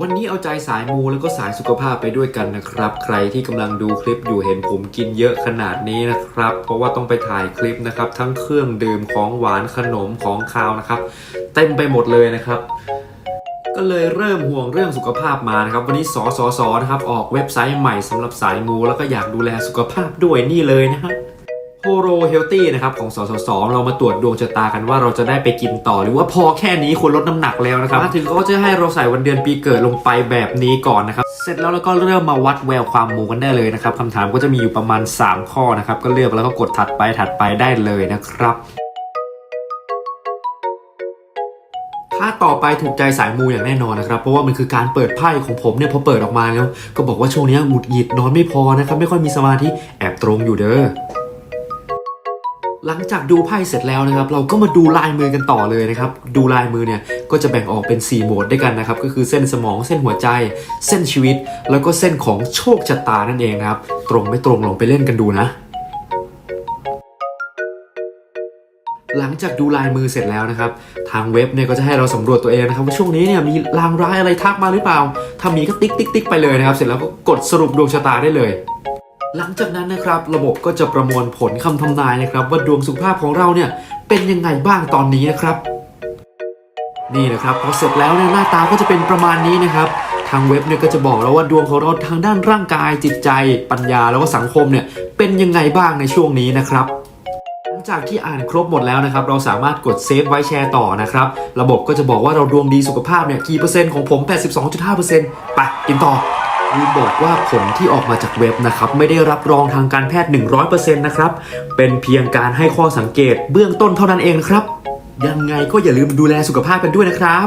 วันนี้เอาใจสายมูแล้วก็สายสุขภาพไปด้วยกันนะครับ ใครที่กำลังดูคลิปอยู่เห็นผมกินเยอะขนาดนี้นะครับ เพราะว่าต้องไปถ่ายคลิปนะครับ ทั้งเครื่องดื่มของหวานขนมของคาวนะครับ เต็มไปหมดเลยนะครับ ก็เลยเริ่มห่วงเรื่องสุขภาพมานะครับ วันนี้สอสอสอนะครับออกเว็บไซต์ใหม่สำหรับสายมูแล้วก็อยากดูแลสุขภาพด้วยนี่เลยนะฮะ โฮโรเฮลตี้นะครับของสสสเรามาตรวจดวงชะตากันว่าเราจะได้ไปกินต่อ หรือว่าพอแค่นี้ควรลดน้ำหนักแล้วนะครับมาถึงเขาก็จะให้เราใส่วันเดือนปีเกิดลงไปแบบนี้ก่อนนะครับ เสร็จแล้วเราก็เริ่มมาวัดแววความมูกันได้เลยนะครับคำถามก็จะมีอยู่ประมาณ 3 ข้อนะครับก็เลือกแล้วก็กดถัดไปถัดไปได้เลยนะครับถ้าต่อไปถูกใจสายมูอย่างแน่นอนนะครับ เพราะว่ามันคือการเปิดไพ่ของผมเนี่ยพอเปิดออกมาแล้ว ก็บอกว่าช่วงนี้หงุดหงิดนอนไม่พอนะครับ ไม่ค่อยมีสมาธิแอบตรงอยู่เด้อ หลังจากดูไพ่เสร็จแล้วนะครับ เราก็มาดูลายมือกันต่อเลยนะครับ ดูลายมือเนี่ยก็จะแบ่งออกเป็น 4 โหมดด้วยกันนะครับ ก็คือเส้นสมองเส้นหัวใจ เส้นชีวิต แล้วก็เส้นของโชคชะตานั่นเองนะครับ ตรงไม่ตรงลองไปเล่นกันดูนะหลังจากดูลายมือเสร็จแล้วนะครับ ทางเว็บเนี่ยก็จะให้เราสำรวจตัวเองนะครับ ว่าช่วงนี้เนี่ยมีลางร้ายอะไรทักมาหรือเปล่า ถ้ามีก็ติ๊กติ๊กติ๊กไปเลยนะครับ เสร็จแล้วก็กดสรุปดวงชะตาได้เลย หลังจากนั้นนะครับระบบก็จะประมวลผลคำทำนายนะครับ ว่าดวงสุขภาพของเราเนี่ยเป็นยังไงบ้างตอนนี้นะครับ นี่นะครับพอเสร็จแล้วเนี่ยหน้าตาก็จะเป็นประมาณนี้นะครับ ทางเว็บเนี่ยก็จะบอกแล้วว่าดวงของเราทางด้านร่างกายจิตใจ ปัญญาแล้วก็สังคมเนี่ยเป็นยังไงบ้างในช่วงนี้นะครับหลังจากที่อ่านครบหมดแล้วนะครับ เราสามารถกดเซฟไว้แชร์ต่อนะครับ ระบบก็จะบอกว่าเราดวงดีสุขภาพเนี่ยกี่เปอร์เซ็นต์ของผม 82.5%ไปกินต่อ มีบอกว่าผลที่ออกมาจากเว็บนะครับ ไม่ได้รับรองทางการแพทย์ 100%นะครับ เป็นเพียงการให้ข้อสังเกตเบื้องต้นเท่านั้นเองครับ ยังไงก็อย่าลืมดูแลสุขภาพกันด้วยนะครับ